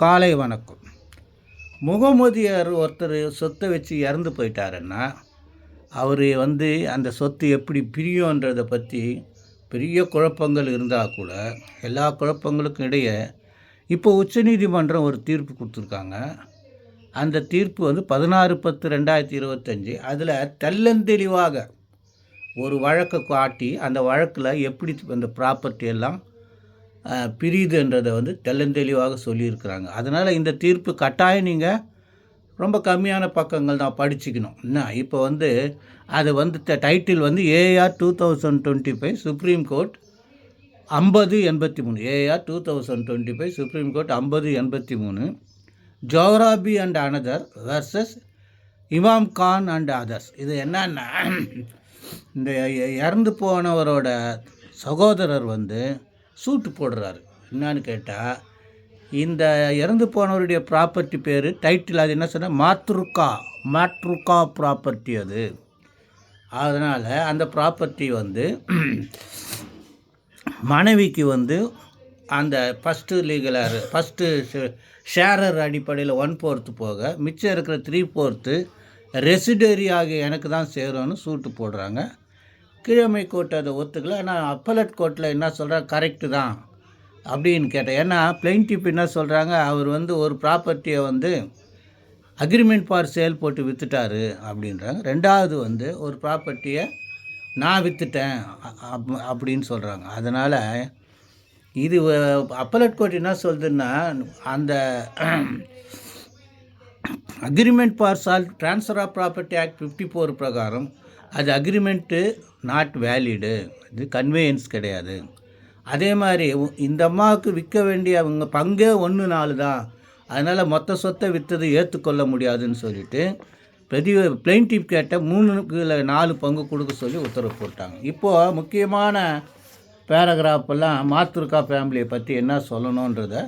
காலை வணக்கம். முகமதியார் ஒருத்தர் சொத்தை வச்சு இறந்து போயிட்டாருன்னா அவர் வந்து அந்த சொத்து எப்படி பிரியுன்றதை பற்றி பெரிய குழப்பங்கள் இருந்தால் கூட எல்லா குழப்பங்களுக்கும் இடையே இப்போ உச்சநீதிமன்றம் ஒரு தீர்ப்பு கொடுத்துருக்காங்க. அந்த தீர்ப்பு வந்து பதினாறு பத்து ரெண்டாயிரத்தி இருபத்தஞ்சி அதில் தெள்ளந்தெளிவாக ஒரு வழக்கை காட்டி அந்த வழக்கில் எப்படி அந்த ப்ராப்பர்ட்டி எல்லாம் பிரியுதுன்றதை வந்து தெள்ளந்தெளிவாக சொல்லியிருக்கிறாங்க. அதனால் இந்த தீர்ப்பு கட்டாயம் நீங்கள் ரொம்ப கம்மியான பக்கங்கள் தான் படிச்சுக்கணும். என்ன? இப்போ வந்து அது வந்து டைட்டில் வந்து AR two thousand twenty five Supreme Court ஐம்பது எண்பத்தி மூணு. AR two thousand twenty five Supreme Court ஐம்பது எண்பத்தி மூணு. ஜோராபி அண்ட் அனதர் வர்சஸ் இமாம் கான் அண்ட் அதர்ஸ் இது என்னன்னா இந்த இறந்து போனவரோட சகோதரர் வந்து சூட்டு போடுறாரு. என்னான்னு கேட்டால் இந்த இறந்து போனவருடைய ப்ராப்பர்ட்டி பேர் டைட்டில் அது என்ன சொன்ன மாத்ருக்கா மாட்ருக்கா ப்ராப்பர்ட்டி அது. அதனால் அந்த ப்ராப்பர்ட்டி வந்து மனைவிக்கு வந்து அந்த first legal heir first sharer அடிப்படையில் ஒன் ஃபோர்த்து போக மிச்சம் இருக்கிற த்ரீ ஃபோர்த்து ரெசிடரி ஆகிய எனக்கு தான் சேரும்னு சூட்டு போடுறாங்க. கீழமை கோர்ட் அதை ஒத்துக்கல. ஆனால் அப்பலட் கோர்ட்டில் என்ன சொல்கிறாங்க கரெக்டு தான் அப்படின்னு கேட்டேன். ஏன்னா பிளைன்டிப் என்ன சொல்கிறாங்க அவர் வந்து ஒரு ப்ராப்பர்ட்டியை வந்து அக்ரிமெண்ட் ஃபார் சேல் போட்டு விற்றுட்டாரு அப்படின்றாங்க. ரெண்டாவது வந்து ஒரு ப்ராப்பர்ட்டியை நான் விற்றுட்டேன் அப்- அப்படின்னு சொல்கிறாங்க அதனால் இது அப்பலட் கோர்ட் என்ன சொல்லுதுன்னா அந்த agreement for sale transfer of property act fifty four பிரகாரம் அது அக்ரிமெண்ட்டு நாட் வேலிடு இது கன்வேயன்ஸ் கிடையாது. அதே மாதிரி இந்த அம்மாவுக்கு விற்க வேண்டிய அவங்க பங்கே ஒன்று நாலு தான். அதனால் மொத்த சொத்தை விற்றது ஏற்றுக்கொள்ள முடியாதுன்னு சொல்லிட்டு பெரிய பிளைன்டிப் கேட்ட மூணுக்குல நாலு பங்கு கொடுக்க சொல்லி உத்தரவு போட்டாங்க. இப்போது முக்கியமான பேராகிராஃபெல்லாம் எல்லாம் ஃபேமிலியை பற்றி என்ன சொல்லணுன்றத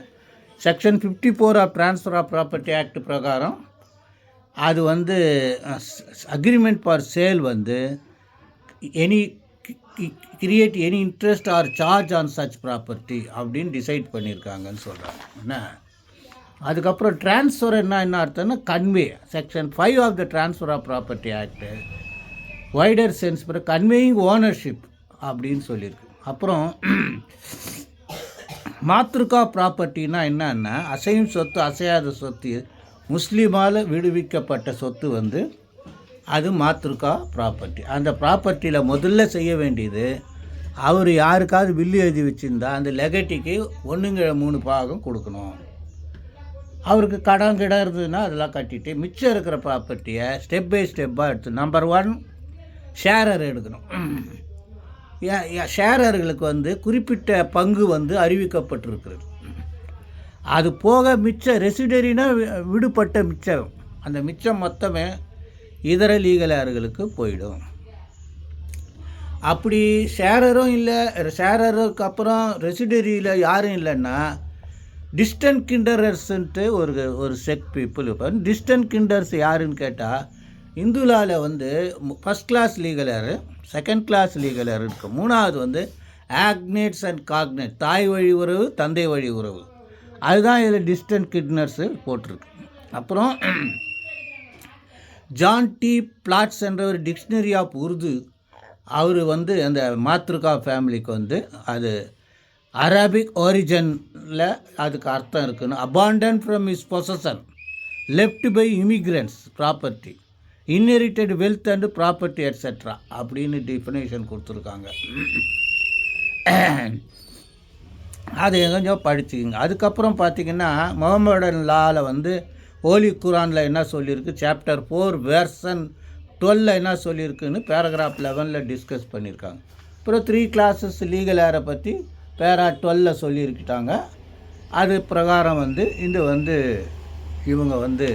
section fifty four of transfer of property act பிரகாரம் அது வந்து அக்ரிமெண்ட் ஃபார் சேல் வந்து any create any interest or charge on such property அப்படின்னு டிசைட் பண்ணியிருக்காங்கன்னு சொல்கிறாங்க என்ன? அதுக்கப்புறம் ட்ரான்ஸ்ஃபர் என்ன என்ன அர்த்தம்னா convey section five of the transfer of property act wider sense பிற கன்வேயிங் ஓனர்ஷிப் அப்படின்னு சொல்லியிருக்கு. அப்புறம் மாத்ருக்கா ப்ராப்பர்ட்டினா என்னன்னா அசையும் சொத்து அசையாத சொத்து முஸ்லீமால் விடுவிக்கப்பட்ட சொத்து வந்து அது மாத்ருக்கா ப்ராப்பர்ட்டி அந்த ப்ராப்பர்ட்டியில் முதல்ல செய்ய வேண்டியது அவர் யாருக்காவது வில்லு எழுதி வச்சுருந்தா அந்த லெகட்டிக்கு ஒன்றுங்கிற மூணு பாகம் கொடுக்கணும். அவருக்கு கடன் கிடம் இருந்ததுன்னா அதெல்லாம் கட்டிட்டு மிச்சம் இருக்கிற ப்ராப்பர்ட்டியை ஸ்டெப் பை ஸ்டெப்பாக எடுத்து நம்பர் ஒன் ஷேரர் எடுக்கணும். ஷேரர்களுக்கு வந்து குறிப்பிட்ட பங்கு வந்து அறிவிக்கப்பட்டிருக்கிறது. அது போக மிச்சம் ரெசிடரினா விடுபட்ட மிச்சம். அந்த மிச்சம் மொத்தமே இதர லீகலார்களுக்கு போயிடும். அப்படி ஷேரரும் இல்லை ஷேரருக்கு அப்புறம் ரெசிடரியில் யாரும் இல்லைன்னா டிஸ்டன்ட் கிண்டரர்ஸ்ன்ட்டு ஒரு ஒரு செக் பீப்புள் இப்போ டிஸ்டன்ட் கிண்டர்ஸ் யாருன்னு கேட்டால் இந்துலாவில் வந்து first class legal heir second class legal heir இருக்குது மூணாவது வந்து ஆக்னேட்ஸ் அண்ட் காக்னேட் தாய் வழி உறவு தந்தை வழி உறவு. அதுதான் இதில் டிஸ்டன்ட் கிட்னர்ஸு போட்டிருக்கு. அப்புறம் ஜான் டி பிளாட்ஸ் என்ற ஒரு டிக்ஷனரி ஆஃப் உருது அவர் வந்து அந்த மாத்ருகா ஃபேமிலிக்கு வந்து அது அரபிக் ஒரிஜனில் அதுக்கு அர்த்தம் இருக்குன்னு. Abandon from is possession left by immigrants property inherited wealth and property etcetera அப்படின்னு டிஃபினேஷன் கொடுத்துருக்காங்க. அதை கொஞ்சம் படிச்சுக்கோங்க. அதுக்கப்புறம் பார்த்தீங்கன்னா முகமடன் லாவில் வந்து ஹோலி குரானில் என்ன சொல்லியிருக்கு? சாப்டர் ஃபோர் வேர்சன் டுவெல்ல என்ன சொல்லியிருக்குன்னு பேராகிராஃப் லெவனில் டிஸ்கஸ் பண்ணியிருக்காங்க. அப்புறம் த்ரீ கிளாஸஸ் லீகல் ஏரை பற்றி பேரா டுவெல்ல சொல்லியிருக்கிட்டாங்க. அது பிரகாரம் வந்து இது வந்து இவங்க வந்து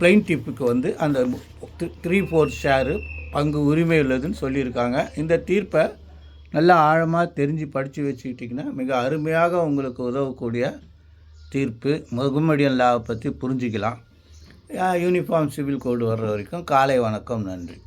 பிளைன்டிப்புக்கு வந்து அந்த த்ரீ ஃபோர்த் ஷேரு பங்கு உரிமை உள்ளதுன்னு சொல்லியிருக்காங்க. இந்த தீர்ப்பை நல்லா ஆழமாக தெரிஞ்சு படித்து வச்சுக்கிட்டிங்கன்னா மிக அருமையாக உங்களுக்கு உதவக்கூடிய தீர்ப்பு. முகமடியன் லாவை பற்றி புரிஞ்சிக்கலாம். யூனிஃபார்ம் சிவில் கோடு வர்ற வரைக்கும் காலை வணக்கம் நன்றி.